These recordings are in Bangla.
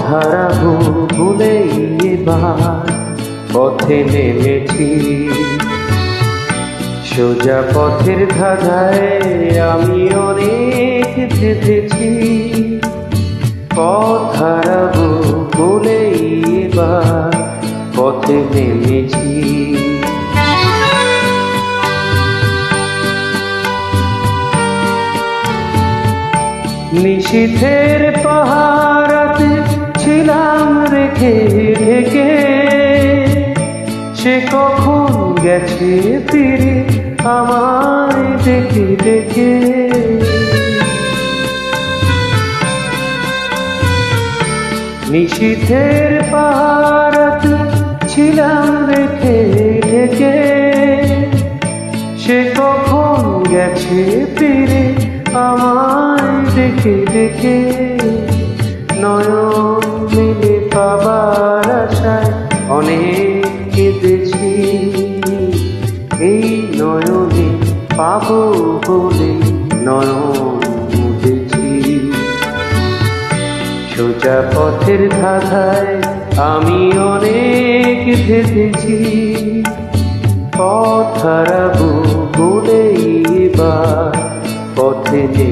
হারাবো ভুলেই এবার পথে নেমেছি। সোজা পথের ধাঁধায় আমি অনেক যেতেছি পথ হারাবো এবার পথে নেমেছি। নিশীথের পাহারাতে ছিলাম রেখে ঢেকে, সে কখন গেছে ফিরে আমায় দেখে দেখে। নিশীথের পাহারাতে ছিলাম রেখে ঢেকে, সে কখন গেছে ফিরে আমায় দেখে দেখে। নয়নে পাব বলে নয়ন মুদেছি সোজা পথের ধাঁধায় আমি অনেক ভেবেছি। পথ হারাবো বলেই বা পথে নেমেছি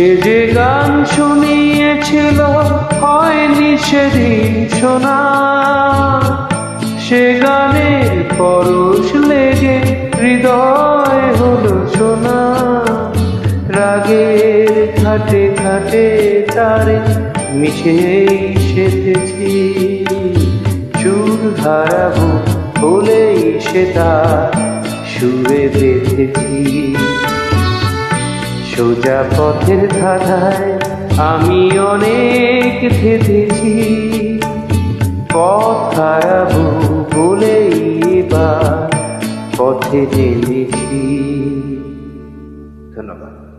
সে যে গান শুনিয়েছিল হয়নি সেদিন শোনা। সে গানের পরশ লেগে হৃদয় হলো শোনা রাগের ঘাটে ঘাটে তারে মিশেই সেতেছি চুল হারাবো বলেই সে তার সুরে বেঁধেছি সোজা পথের ধাঁধায় আমি অনেক থেকেছি পথ বলেই এবার পথে নেমেছি। ধন্যবাদ।